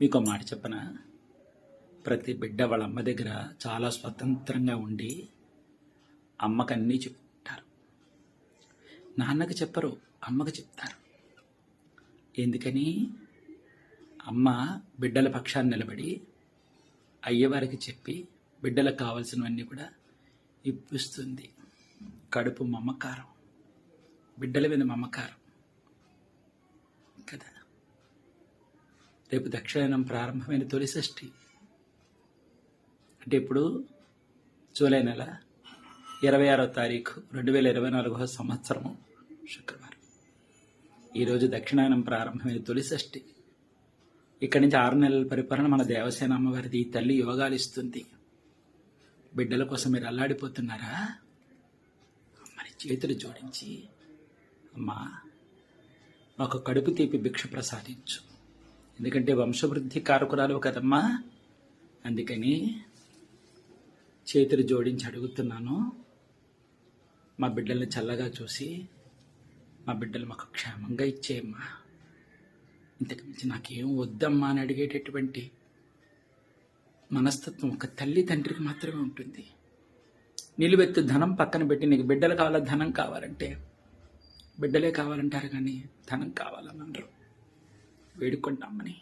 మీకు మాట చెప్పన? ప్రతి బిడ్డ వాళ్ళ అమ్మ దగ్గర చాలా స్వతంత్రంగా ఉండి అమ్మకన్నీ చెప్తారు. నాన్నకి చెప్పరు అమ్మకు చెప్తారు. ఎందుకని? అమ్మ బిడ్డల పక్షాన్ని నిలబడి అయ్యవారికి చెప్పి బిడ్డలకు కావాల్సినవన్నీ కూడా ఇప్పిస్తుంది. కడుపు మమకారం. బిడ్డల మీద మమకారం. కదా? రేపు దక్షిణాయనం ప్రారంభమైన తొలి షష్ఠి. అంటే ఇప్పుడు జూలై నెల ఇరవై ఆరో తారీఖు రెండు వేల ఇరవై నాలుగవ సంవత్సరము శుక్రవారం. ఈరోజు దక్షిణాయనం ప్రారంభమైన తొలి షష్ఠి. ఇక్కడి నుంచి ఆరు నెలల పరిపాలన మన దేవసేన అమ్మవారిది. తల్లి యోగాలు ఇస్తుంది. బిడ్డల కోసం మీరు అల్లాడిపోతున్నారా? అమ్మని చేతులు జోడించి అమ్మా మాకు కడుపు తీపి భిక్ష ప్రసాదించు. ఎందుకంటే వంశవృద్ధి కారకురాలు కదమ్మా. అందుకని చేతులు జోడించి అడుగుతున్నాను. మా బిడ్డల్ని చల్లగా చూసి మా బిడ్డలు మాకు క్షేమంగా ఇచ్చేయమ్మా. ఇంతకు మించి నాకేం వద్దమ్మా అని అడిగేటటువంటి మనస్తత్వం ఒక తల్లి తండ్రికి మాత్రమే ఉంటుంది. నిలువెత్తు ధనం పక్కన పెట్టి నీకు బిడ్డలు కావాలా ధనం కావాలంటే. బిడ్డలే కావాలంటారు కానీ ధనం కావాలని అనరు. వేడుకుంటామని